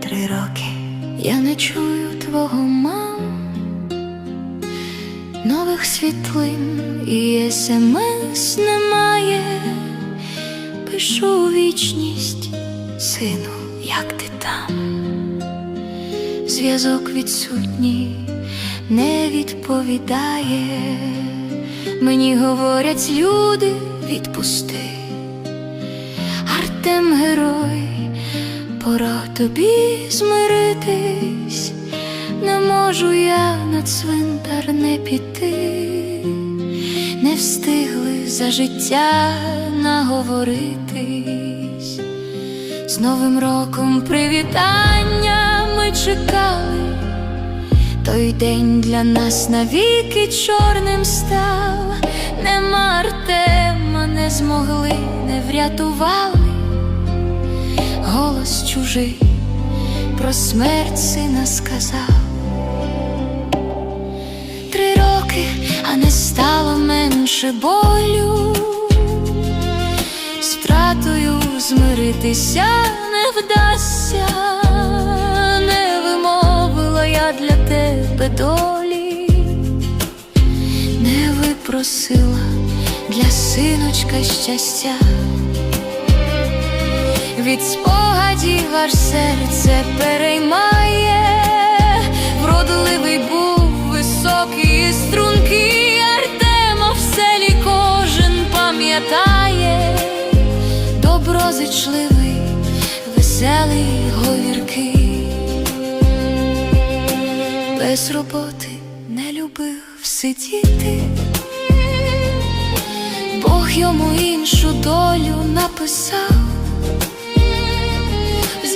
Три роки я не чую твого мам, нових світлин і смс немає. Пишу вічність, сину, як ти там. Зв'язок відсутній не відповідає. Мені говорять люди, відпусти. Артем герой, пора тобі змиритись, не можу я на цвинтар не піти, не встигли за життя наговоритись. З Новим роком привітання ми чекали, той день для нас навіки чорним став, нема Артема, не змогли, не врятували голос чужий про смерть сина сказав. Три роки, а не стало менше болю, з втратою змиритися не вдасться, не вимовила я для тебе долі, не випросила для синочка щастя. Від спогадів аж серце переймає, вродливий був високий і стрункий Артема в селі кожен пам'ятає, доброзичливий, веселий говіркий, без роботи не любив сидіти. Бог йому іншу долю написав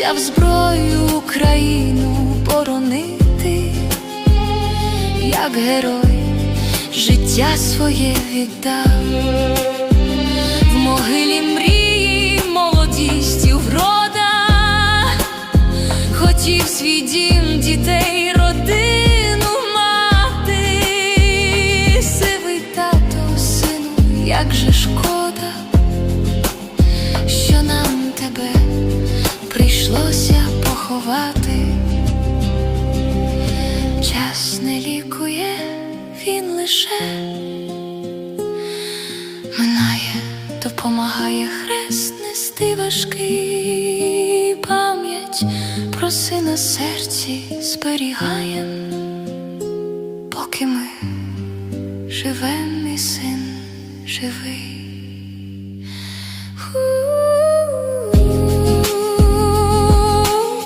взяв зброю Україну боронити, як герой життя своє віддав, в могилі мрії, молодість і врода, хотів свій дім, дітей, родину мати, сивий тато, сину, як же шкода, лише минає, допомагає хрест нести важкий пам'ять про сина серці зберігаєм, поки ми живем і син живий.